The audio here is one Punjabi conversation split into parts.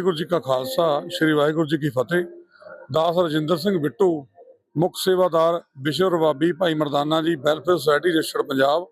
ਵਾਹਿਗੁਰੂ ਜੀ ਕਾ ਖਾਲਸਾ, ਸ੍ਰੀ ਵਾਹਿਗੁਰੂ ਜੀ ਕੀ ਫਤਿਹ। ਦਾਸ ਰਜਿੰਦਰ ਸਿੰਘ ਬਿੱਟੂ, ਮੁੱਖ ਸੇਵਾਦਾਰ ਵਿਸ਼ਵ ਰਬਾਬੀ Bhai Mardana ji, welfare society registered Punjab.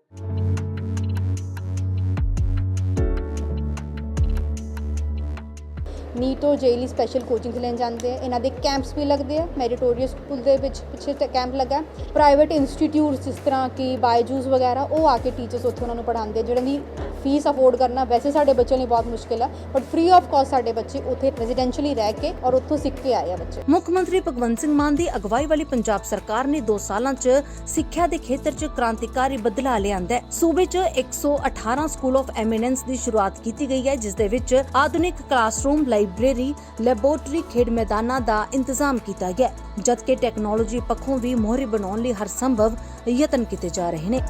NEET ਔਰ ਲਈ ਸਪੈਸ਼ਲ ਕੋਚਿੰਗ ਲੈਣ ਜਾਂਦੇ ਆ। ਇਹਨਾਂ ਦੇ ਕੈਂਪਸ ਵੀ ਲੱਗਦੇ ਆ। ਮੈਰੀਟੋਰੀਅਸ ਸਕੂਲ ਦੇ ਵਿੱਚ ਪਿੱਛੇ ਕੈਂਪ ਲੱਗਾ। ਪ੍ਰਾਈਵੇਟ ਇੰਸਟੀਟਿਊਟਸ ਜਿਸ ਤਰ੍ਹਾਂ ਕਿ ਬਾਇਜੂਸ ਵਗੈਰਾ ਉਹ ਆ ਕੇ ਟੀਚਰਸ ਉੱਥੇ ਉਹਨਾਂ ਨੂੰ ਪੜ੍ਹਾਉਂਦੇ ਆ, ਦੀ ਫੀਸ ਅਫੋਰਡ ਕਰਨਾ ਵੈਸੇ ਸਾਡੇ ਬੱਚਿਆਂ ਲਈ ਬਹੁਤ ਮੁਸ਼ਕਿਲ ਹੈ ਬਟ ਫ੍ਰੀ ਆਫ ਕਾਸਟ ਸਾਡੇ ਬੱਚੇ ਉੱਥੇ ਰੈਜ਼ੀਡੈਂਸ਼ੀਅਲੀ ਰਹਿ ਕੇ ਔਰ ਉੱਥੋਂ ਸਿੱਖ ਕੇ ਆਏ ਆ ਬੱਚੇ। ਮੁੱਖ ਮੰਤਰੀ ਭਗਵੰਤ ਸਿੰਘ ਮਾਨ ਦੀ ਅਗਵਾਈ ਵਾਲੀ ਪੰਜਾਬ ਸਰਕਾਰ ਨੇ 2 ਸਾਲਾਂ 'ਚ ਸਿੱਖਿਆ ਦੇ ਖੇਤਰ 'ਚ ਕ੍ਰਾਂਤੀਕਾਰੀ ਬਦਲਾਅ ਲਿਆਂਦਾ ਹੈ। ਸੂਬੇ 'ਚ 118 ਸਕੂਲ ਆਫ ਐਮੀਨੈਂਸ ਦੀ ਸ਼ੁਰੂਆਤ ਕੀਤੀ ਗਈ ਹੈ ਜਿਸ ਦੇ ਵਿੱਚ ਆਧੁਨਿਕ ਕਲਾਸਰੂਮ ਲਾਇਬ੍ਰੇਰੀ ਲੈਬੋਰਟਰੀ ਖੇਡ ਮੈਦਾਨਾਂ ਦਾ ਇੰਤਜ਼ਾਮ ਕੀਤਾ ਗਿਆ, ਜਦਕਿ ਟੈਕਨੋਲੋਜੀ ਪੱਖੋਂ ਵੀ ਮੋਹਰੀ ਬਣਾਉਣ ਲਈ ਹਰ ਸੰਭਵ ਯਤਨ ਕੀਤੇ ਜਾ ਰਹੇ ਨੇ।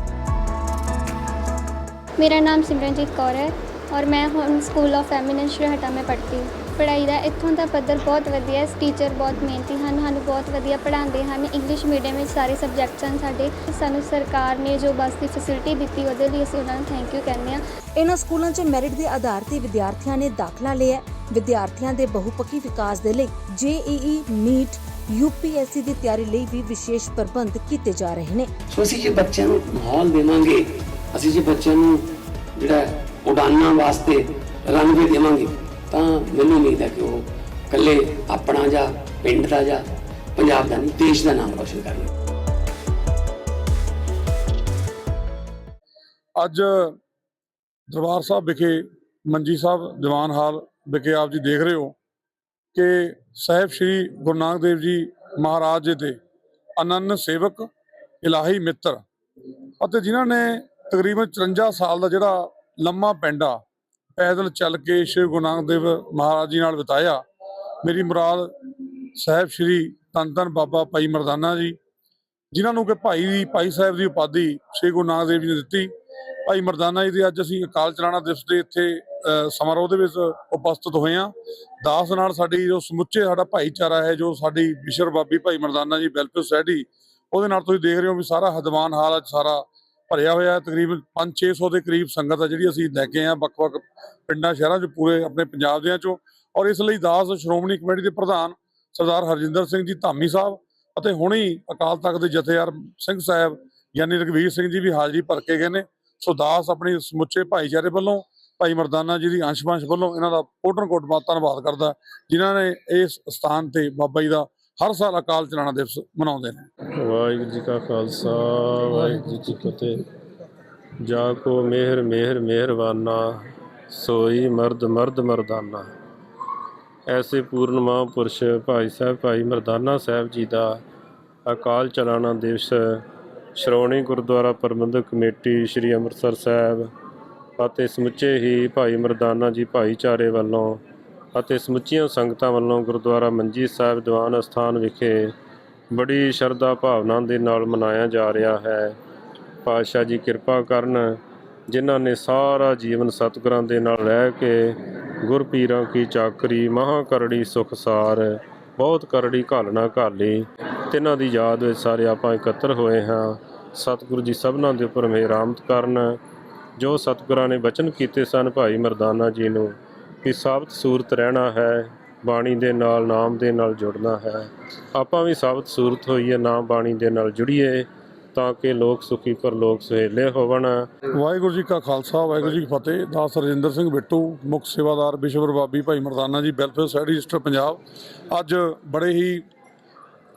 ਮੇਰਾ ਨਾਮ ਸਿਮਰਨਜੀਤ ਕੌਰ ਹੈ ਔਰ ਮੈਂ ਹੁਣ ਸਕੂਲ ਆਫ ਐਮੀਨੈਂਸ ਸ਼੍ਰੀਹਟਾ में ਪੜ੍ਹਦੀ ਹਾਂ। ਪੜ੍ਹਾਈ ਦਾ ਇੱਥੋਂ ਦਾ ਪੱਧਰ ਬਹੁਤ ਵਧੀਆ ਹੈ ਟੀਚਰ ਬਹੁਤ ਮਿਹਨਤੀ ਹਨ ਸਾਨੂੰ ਬਹੁਤ ਵਧੀਆ ਪੜ੍ਹਾਉਂਦੇ ਹਨ ਇੰਗਲਿਸ਼ ਮੀਡੀਅਮ ਵਿੱਚ ਸਾਰੇ ਸਬਜੈਕਟਸ ਹਨ ਸਾਡੇ। ਸਾਨੂੰ ਸਰਕਾਰ ਨੇ ਜੋ ਬੱਸ ਦੀ ਫੈਸਿਲਿਟੀ ਦਿੱਤੀ ਉਹਦੇ ਲਈ ਅਸੀਂ ਉਹਨਾਂ ਨੂੰ ਥੈਂਕ ਯੂ ਕਹਿੰਦੇ ਹਾਂ। ਇਨ੍ਹਾਂ ਸਕੂਲਾਂ 'ਚ ਮੈਰਿਟ ਦੇ ਆਧਾਰ ਤੇ ਵਿਦਿਆਰਥੀਆਂ ਨੇ ਦਾਖਲਾ ਲਿਆ ਹੈ। ਵਿਦਿਆਰਥੀਆਂ ਦੇ ਬਹੁਪੱਖੀ ਵਿਕਾਸ ਦੇ ਲਈ ਜੇਈਈ ਨੀਟ ਯੂਪੀਐਸਸੀ ਦੀ ਤਿਆਰੀ ਲਈ ਵੀ ਵਿਸ਼ੇਸ਼ ਪ੍ਰਬੰਧ ਕੀਤੇ ਜਾ ਰਹੇ ਨੇ। ਸੋ ਅਸੀਂ ਜੇ ਬੱਚਿਆਂ ਨੂੰ ਮਾਹੌਲ ਦੇਵਾਂਗੇ ਅਸੀਂ ਜੇ ਬੱਚਿਆਂ ਨੂੰ ਜਿਹੜਾ ਉਡਾਨਾਂ ਵਾਸਤੇ ਰਨਵੇ ਦੇਵਾਂਗੇ ਤਾਂ ਮੈਨੂੰ ਉਮੀਦ ਹੈ ਕਿ ਉਹ ਇਕੱਲੇ ਆਪਣਾ ਜਾਂ ਪਿੰਡ ਦਾ ਜਾਂ ਪੰਜਾਬ ਦਾ ਨਹੀਂ, ਦੇਸ਼ ਦਾ ਨਾਮ ਰੋਸ਼ਨ ਕਰਨਗੇ। ਅੱਜ ਦਰਬਾਰ ਸਾਹਿਬ ਵਿਖੇ ਮੰਜੀ ਸਾਹਿਬ ਦੀਵਾਨ ਹਾਲ ਵਿਖੇ ਆਪ ਜੀ ਦੇਖ ਰਹੇ ਹੋ ਕਿ ਸਾਹਿਬ ਸ੍ਰੀ ਗੁਰੂ ਨਾਨਕ ਦੇਵ ਜੀ ਮਹਾਰਾਜ ਜੀ ਦੇ ਅਨੰਨ ਸੇਵਕ ਇਲਾਹੀ ਮਿੱਤਰ ਅਤੇ ਜਿਨ੍ਹਾਂ ਨੇ ਤਕਰੀਬਨ 54 ਸਾਲ ਦਾ ਜਿਹੜਾ ਲੰਮਾ ਪਿੰਡ ਆ ਪੈਦਲ ਚੱਲ ਕੇ ਸ੍ਰੀ ਗੁਰੂ ਨਾਨਕ ਦੇਵ ਮਹਾਰਾਜ ਜੀ ਨਾਲ ਬਿਤਾਇਆ। ਮੇਰੀ ਮੁਰਾਦ ਸਾਹਿਬ ਸ੍ਰੀ ਧੰਨ ਧੰਨ ਬਾਬਾ ਭਾਈ ਮਰਦਾਨਾ ਜੀ, ਜਿਨ੍ਹਾਂ ਨੂੰ ਕਿ ਭਾਈ ਦੀ, ਭਾਈ ਸਾਹਿਬ ਦੀ ਉਪਾਧੀ ਸ੍ਰੀ ਗੁਰੂ ਨਾਨਕ ਦੇਵ ਜੀ ਨੇ ਦਿੱਤੀ। ਭਾਈ ਮਰਦਾਨਾ ਜੀ ਦੇ ਅੱਜ ਅਸੀਂ ਅਕਾਲ ਚਲਾਣਾ ਦਿਵਸ ਦੇ ਇੱਥੇ ਸਮਾਰੋਹ ਦੇ ਵਿੱਚ ਉਪਸਥਿਤ ਹੋਏ ਹਾਂ। ਦਾਸ ਨਾਲ ਸਾਡੀ ਜੋ ਸਮੁੱਚੇ ਸਾਡਾ ਭਾਈਚਾਰਾ ਹੈ, ਜੋ ਸਾਡੀ ਵਿਸ਼ਰ ਬਾਬੀ ਭਾਈ ਮਰਦਾਨਾ ਜੀ ਵੈਲਫੇਅਰ ਸੁਸਾਇਟੀ, ਉਹਦੇ ਨਾਲ ਤੁਸੀਂ ਦੇਖ ਰਹੇ ਹੋ ਵੀ ਸਾਰਾ ਹਦਵਾਨ ਹਾਲ ਅੱਜ ਸਾਰਾ ਭਰਿਆ ਹੋਇਆ ਹੈ, ਤਕਰੀਬਨ 5-600 ਦੇ ਕਰੀਬ ਸੰਗਤ ਆ ਜਿਹੜੀ ਅਸੀਂ ਲੈ ਕੇ ਆਏ ਹਾਂ ਵੱਖ-ਵੱਖ ਪਿੰਡਾਂ, ਸ਼ਹਿਰਾਂ 'ਚ, ਪੂਰੇ ਆਪਣੇ ਪੰਜਾਬ ਦਿਆਂ 'ਚੋਂ। ਔਰ ਇਸ ਲਈ ਦਾਸ ਸ਼੍ਰੋਮਣੀ ਕਮੇਟੀ ਦੇ ਪ੍ਰਧਾਨ ਸਰਦਾਰ ਹਰਜਿੰਦਰ ਸਿੰਘ ਜੀ ਧਾਮੀ ਸਾਹਿਬ ਅਤੇ ਹੁਣੀ ਅਕਾਲ ਤਖਤ ਦੇ ਜਥੇਦਾਰ ਸਿੰਘ ਸਾਹਿਬ ਯਾਨੀ ਰਘਵੀਰ ਸਿੰਘ ਜੀ ਵੀ ਹਾਜ਼ਰੀ ਭਰ ਕੇ ਗਏ ਨੇ। ਸੋ ਦਾਸ ਆਪਣੀ ਸਮੁੱਚੇ ਭਾਈਚਾਰੇ ਵੱਲੋਂ, ਭਾਈ ਮਰਦਾਨਾ ਜੀ ਦੀ ਅੰਸ਼-ਵੰਸ਼ ਵੱਲੋਂ ਇਹਨਾਂ ਦਾ ਕੋਟਨ ਕੋਟ ਬਾਤ ਧੰਨਵਾਦ ਕਰਦਾ, ਜਿਨ੍ਹਾਂ ਨੇ ਇਸ ਸਥਾਨ ਤੇ ਬਾਬਾ ਜੀ ਦਾ ਹਰ ਸਾਲ ਅਕਾਲ ਚਲਾਣਾ ਦਿਵਸ ਮਨਾਉਂਦੇ ਨੇ। ਵਾਹਿਗੁਰੂ ਜੀ ਕਾ ਖਾਲਸਾ, ਵਾਹਿਗੁਰੂ ਜੀ ਕੀ ਫਤਿਹ। ਜਾ ਕੋ ਮਿਹਰ ਮਿਹਰ, ਮਿਹਰਬਾਨਾ, ਸੋਈ ਮਰਦ ਮਰਦ ਮਰਦਾਨਾ। ਐਸੇ ਪੂਰਨ ਮਹਾਂਪੁਰਸ਼ ਭਾਈ ਸਾਹਿਬ, ਭਾਈ ਮਰਦਾਨਾ ਸਾਹਿਬ ਜੀ ਦਾ ਅਕਾਲ ਚਲਾਣਾ ਦਿਵਸ ਸ਼੍ਰੋਮਣੀ ਗੁਰਦੁਆਰਾ ਪ੍ਰਬੰਧਕ ਕਮੇਟੀ ਸ੍ਰੀ ਅੰਮ੍ਰਿਤਸਰ ਸਾਹਿਬ ਅਤੇ ਸਮੁੱਚੇ ਹੀ ਭਾਈ ਮਰਦਾਨਾ ਜੀ ਭਾਈਚਾਰੇ ਵੱਲੋਂ ਅਤੇ ਸਮੁੱਚੀਆਂ ਸੰਗਤਾਂ ਵੱਲੋਂ ਗੁਰਦੁਆਰਾ ਮੰਜੀ ਸਾਹਿਬ ਦੀਵਾਨ ਅਸਥਾਨ ਵਿਖੇ ਬੜੀ ਸ਼ਰਧਾ ਭਾਵਨਾ ਦੇ ਨਾਲ ਮਨਾਇਆ ਜਾ ਰਿਹਾ ਹੈ। ਪਾਤਸ਼ਾਹ ਜੀ ਕਿਰਪਾ ਕਰਨ ਜਿਨ੍ਹਾਂ ਨੇ ਸਾਰਾ ਜੀਵਨ ਸਤਿਗੁਰਾਂ ਦੇ ਨਾਲ ਰਹਿ ਕੇ ਗੁਰਪੀਰਾਂ ਕੀ ਚਾਕਰੀ ਮਹਾ ਕਰੜੀ ਸੁਖਸਾਰ, ਬਹੁਤ ਕਰੜੀ ਘਾਲਣਾ ਘਾਲੀ ਤਿਨਾਂ ਦੀ ਯਾਦ ਵਿੱਚ ਸਾਰੇ ਆਪਾਂ ਇਕੱਤਰ ਹੋਏ ਹਾਂ। ਸਤਿਗੁਰੂ ਜੀ ਸਭਨਾਂ ਦੇ ਉੱਪਰ ਮਿਹਰਾਮਤ ਕਰਨ। ਜੋ ਸਤਿਗੁਰਾਂ ਨੇ ਬਚਨ ਕੀਤੇ ਸਨ ਭਾਈ ਮਰਦਾਨਾ ਜੀ ਨੂੰ ਕਿ ਸਾਬਤ ਸੂਰਤ ਰਹਿਣਾ ਹੈ, ਬਾਣੀ ਦੇ ਨਾਲ ਨਾਮ ਦੇ ਨਾਲ ਜੁੜਨਾ ਹੈ। ਆਪਾਂ ਵੀ ਸਾਬਤ ਸੂਰਤ ਹੋਈਏ, ਨਾਮ ਬਾਣੀ ਦੇ ਨਾਲ ਜੁੜੀਏ, ਤਾਂ ਕਿ ਲੋਕ ਸੁਖੀ ਪਰ ਲੋਕ ਸਹੇਲੇ ਹੋਵਣ। ਵਾਹਿਗੁਰੂ ਜੀ ਕਾ ਖਾਲਸਾ, ਵਾਹਿਗੁਰੂ ਜੀ ਕੀ ਫਤਿਹ। ਦਾਸ ਰਜਿੰਦਰ ਸਿੰਘ ਬਿੱਟੂ, ਮੁੱਖ ਸੇਵਾਦਾਰ ਵਿਸ਼ਵ ਬਾਬੀ ਭਾਈ Mardana ji, welfare society register Punjab. ਅੱਜ ਬੜੇ ਹੀ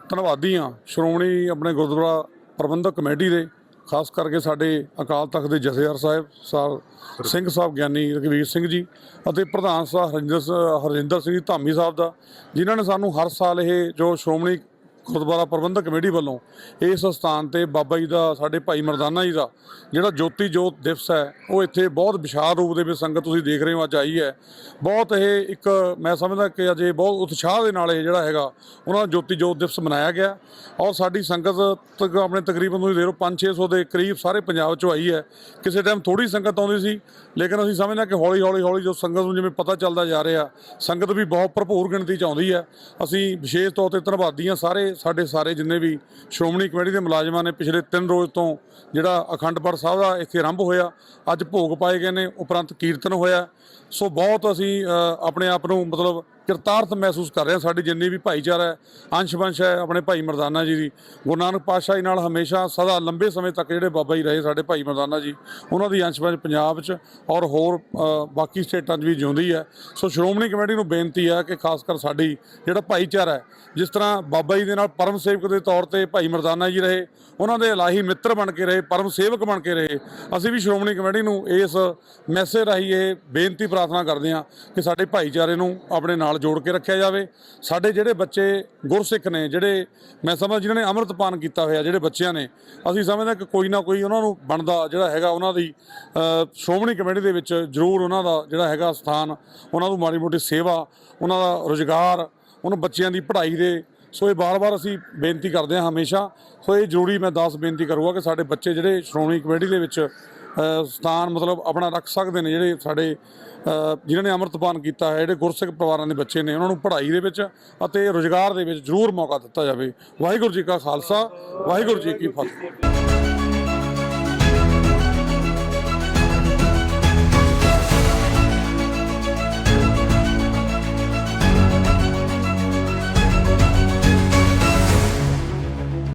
ਧੰਨਵਾਦੀ ਹਾਂ ਸ਼੍ਰੋਮਣੀ ਆਪਣੇ ਗੁਰਦੁਆਰਾ ਪ੍ਰਬੰਧਕ ਕਮੇਟੀ ਦੇ ਖਾਸ ਕਰਕੇ ਸਾਡੇ ਅਕਾਲ ਤਖਤ ਦੇ ਜਥੇਦਾਰ ਸਾਹਿਬ ਸਰ ਸਿੰਘ ਸਾਹਿਬ ਗਿਆਨੀ ਰਘਵੀਰ ਸਿੰਘ ਜੀ ਅਤੇ ਪ੍ਰਧਾਨ ਸਾਹਿਬ ਹਰਿੰਦਰ ਸ- ਹਰਜਿੰਦਰ ਸਿੰਘ ਧਾਮੀ ਸਾਹਿਬ ਦਾ, ਜਿਨ੍ਹਾਂ ਨੇ ਸਾਨੂੰ ਹਰ ਸਾਲ ਇਹ ਜੋ ਸ਼੍ਰੋਮਣੀ ਗੁਰਦੁਆਰਾ ਪ੍ਰਬੰਧਕ ਕਮੇਟੀ ਵੱਲੋਂ ਇਸ ਸਥਾਨ ਤੇ ਬਾਬਾ ਜੀ ਦਾ, ਸਾਡੇ ਭਾਈ ਮਰਦਾਨਾ ਜੀ ਦਾ ਜਿਹੜਾ ਜੋਤੀ ਜੋਤ ਦਿਵਸ ਹੈ, ਉਹ ਇੱਥੇ ਬਹੁਤ ਵਿਸ਼ਾਲ ਰੂਪ ਦੇ ਵਿੱਚ ਸੰਗਤ ਤੁਸੀਂ ਦੇਖ ਰਹੇ ਹੋ, ਅੱਜ ਆਈ ਹੈ। ਬਹੁਤ ਇਹ ਇੱਕ, ਮੈਂ ਸਮਝਦਾ ਕਿ ਅਜੇ ਬਹੁਤ ਉਤਸ਼ਾਹ ਦੇ ਨਾਲ ਇਹ ਜਿਹੜਾ ਹੈਗਾ, ਉਹਨਾਂ ਦਾ ਜੋਤੀ ਜੋਤ ਦਿਵਸ ਮਨਾਇਆ ਗਿਆ। ਔਰ ਸਾਡੀ ਸੰਗਤ ਤੱਕ ਆਪਣੇ ਤਕਰੀਬਨ ਤੁਸੀਂ ਦੇਖ ਲਓ 5-600 ਦੇ ਕਰੀਬ ਸਾਰੇ ਪੰਜਾਬ ਚੋਂ ਆਈ ਹੈ। ਕਿਸੇ ਟਾਈਮ ਥੋੜੀ ਸੰਗਤ ਆਉਂਦੀ ਸੀ, ਲੇਕਿਨ ਅਸੀਂ ਸਮਝਦੇ ਹਾਂ ਕਿ ਹੌਲੀ ਹੌਲੀ ਹੌਲੀ ਜੋ ਸੰਗਤ ਨੂੰ ਜਿਵੇਂ ਪਤਾ ਚੱਲਦਾ ਜਾ ਰਿਹਾ, ਸੰਗਤ ਵੀ ਬਹੁਤ ਭਰਪੂਰ ਗਿਣਤੀ ਚ ਆਉਂਦੀ ਹੈ। ਅਸੀਂ ਵਿਸ਼ੇਸ਼ ਤੌਰ ਤੇ ਧੰਨਵਾਦੀ ਹਾਂ ਸਾਰੇ ਸਾਡੇ ਸਾਰੇ ਜਿੰਨੇ ਵੀ ਸ਼੍ਰੋਮਣੀ ਕਮੇਟੀ ਦੇ ਮੁਲਾਜ਼ਮਾਂ ਨੇ ਪਿਛਲੇ 3 ਰੋਜ਼ ਤੋਂ ਜਿਹੜਾ ਅਖੰਡ ਪਾਠ ਸਾਹਿਬ ਦਾ ਇੱਥੇ ਆਰੰਭ ਹੋਇਆ, ਅੱਜ ਭੋਗ ਪਾਏ ਗਏ ਨੇ, ਉਪਰੰਤ ਕੀਰਤਨ ਹੋਇਆ। ਸੋ ਬਹੁਤ ਅਸੀਂ ਆਪਣੇ ਆਪ ਨੂੰ ਮਤਲਬ ਕਿਰਤਾਰਥ ਮਹਿਸੂਸ ਕਰ ਰਹੇ ਹਾਂ ਸਾਡੀ ਜਿੰਨੀ ਵੀ ਭਾਈਚਾਰਾ ਹੈ, ਅੰਸ਼ਵੰਸ਼ ਹੈ, ਆਪਣੇ ਭਾਈ ਮਰਦਾਨਾ ਜੀ ਦੀ। ਗੁਰੂ ਨਾਨਕ ਪਾਤਸ਼ਾਹ ਜੀ ਨਾਲ ਹਮੇਸ਼ਾ ਸਦਾ ਲੰਬੇ ਸਮੇਂ ਤੱਕ ਜਿਹੜੇ ਬਾਬਾ ਜੀ ਰਹੇ ਸਾਡੇ ਭਾਈ ਮਰਦਾਨਾ ਜੀ, ਉਹਨਾਂ ਦੀ ਅੰਸ਼ਵੰਸ਼ ਪੰਜਾਬ 'ਚ ਔਰ ਹੋਰ ਬਾਕੀ ਸਟੇਟਾਂ 'ਚ ਵੀ ਜਿਉਂਦੀ ਹੈ। ਸੋ ਸ਼੍ਰੋਮਣੀ ਕਮੇਟੀ ਨੂੰ ਬੇਨਤੀ ਹੈ ਕਿ ਖਾਸ ਕਰ ਸਾਡੀ ਜਿਹੜਾ ਭਾਈਚਾਰਾ ਹੈ, ਜਿਸ ਤਰ੍ਹਾਂ ਬਾਬਾ ਜੀ ਦੇ ਨਾਲ ਪਰਮ ਸੇਵਕ ਦੇ ਤੌਰ ਤੇ ਭਾਈ ਮਰਦਾਨਾ ਜੀ ਰਹੇ, ਉਹਨਾਂ ਦੇ ਇਲਾਹੀ ਮਿੱਤਰ ਬਣ ਕੇ ਰਹੇ, ਪਰਮ ਸੇਵਕ ਬਣ ਕੇ ਰਹੇ, ਅਸੀਂ ਵੀ ਸ਼੍ਰੋਮਣੀ ਕਮੇਟੀ ਨੂੰ ਇਸ ਮੈਸੇਜ ਰਾਹੀਂ ਇਹ ਬੇਨਤੀ ਪ੍ਰਾਰਥਨਾ ਕਰਦੇ ਹਾਂ ਕਿ ਸਾਡੇ ਭਾਈਚਾਰੇ ਨੂੰ ਆਪਣੇ ਨਾਲ ਨਾਲ ਜੋੜ ਕੇ ਰੱਖਿਆ ਜਾਵੇ। ਸਾਡੇ ਜਿਹੜੇ ਬੱਚੇ ਗੁਰਸਿੱਖ ਨੇ, ਜਿਹੜੇ ਮੈਂ ਸਮਝ ਜਿਨ੍ਹਾਂ ਨੇ ਅੰਮ੍ਰਿਤਪਾਨ ਕੀਤਾ ਹੋਇਆ, ਜਿਹੜੇ ਬੱਚਿਆਂ ਨੇ, ਅਸੀਂ ਸਮਝਦੇ ਹਾਂ ਕਿ ਕੋਈ ਨਾ ਕੋਈ ਉਹਨਾਂ ਨੂੰ ਬਣਦਾ ਜਿਹੜਾ ਹੈਗਾ, ਉਹਨਾਂ ਦੀ ਸ਼੍ਰੋਮਣੀ ਕਮੇਟੀ ਦੇ ਵਿੱਚ ਜ਼ਰੂਰ ਉਹਨਾਂ ਦਾ ਜਿਹੜਾ ਹੈਗਾ ਸਥਾਨ, ਉਹਨਾਂ ਨੂੰ ਮਾੜੀ ਮੋਟੀ ਸੇਵਾ, ਉਹਨਾਂ ਦਾ ਰੁਜ਼ਗਾਰ, ਉਹਨਾਂ ਬੱਚਿਆਂ ਦੀ ਪੜ੍ਹਾਈ ਦੇ। ਸੋ ਇਹ ਬਾਰ-ਬਾਰ ਅਸੀਂ ਬੇਨਤੀ ਕਰਦੇ ਹਾਂ ਹਮੇਸ਼ਾ। ਸੋ ਇਹ ਜ਼ਰੂਰੀ ਮੈਂ ਦਾਸ ਬੇਨਤੀ ਕਰੂੰਗਾ ਕਿ ਸਾਡੇ ਬੱਚੇ ਜਿਹੜੇ ਸ਼੍ਰੋਮਣੀ ਕਮੇਟੀ ਦੇ ਵਿੱਚ ਸਥਾਨ ਮਤਲਬ ਆਪਣਾ ਰੱਖ ਸਕਦੇ ਨੇ ਜਿਹੜੇ ਸਾਡੇ ਜਿਨ੍ਹਾਂ ਨੇ ਅੰਮ੍ਰਿਤਪਾਨ ਕੀਤਾ ਹੈ, ਜਿਹੜੇ ਗੁਰਸਿੱਖ ਪਰਿਵਾਰਾਂ ਦੇ ਬੱਚੇ ਨੇ, ਉਹਨਾਂ ਨੂੰ ਪੜ੍ਹਾਈ ਦੇ ਵਿੱਚ ਅਤੇ ਰੁਜ਼ਗਾਰ ਦੇ ਵਿੱਚ ਜ਼ਰੂਰ ਮੌਕਾ ਦਿੱਤਾ ਜਾਵੇ। ਵਾਹਿਗੁਰੂ ਜੀ ਕਾ ਖਾਲਸਾ, ਵਾਹਿਗੁਰੂ ਜੀ ਕੀ ਫਤਿਹ।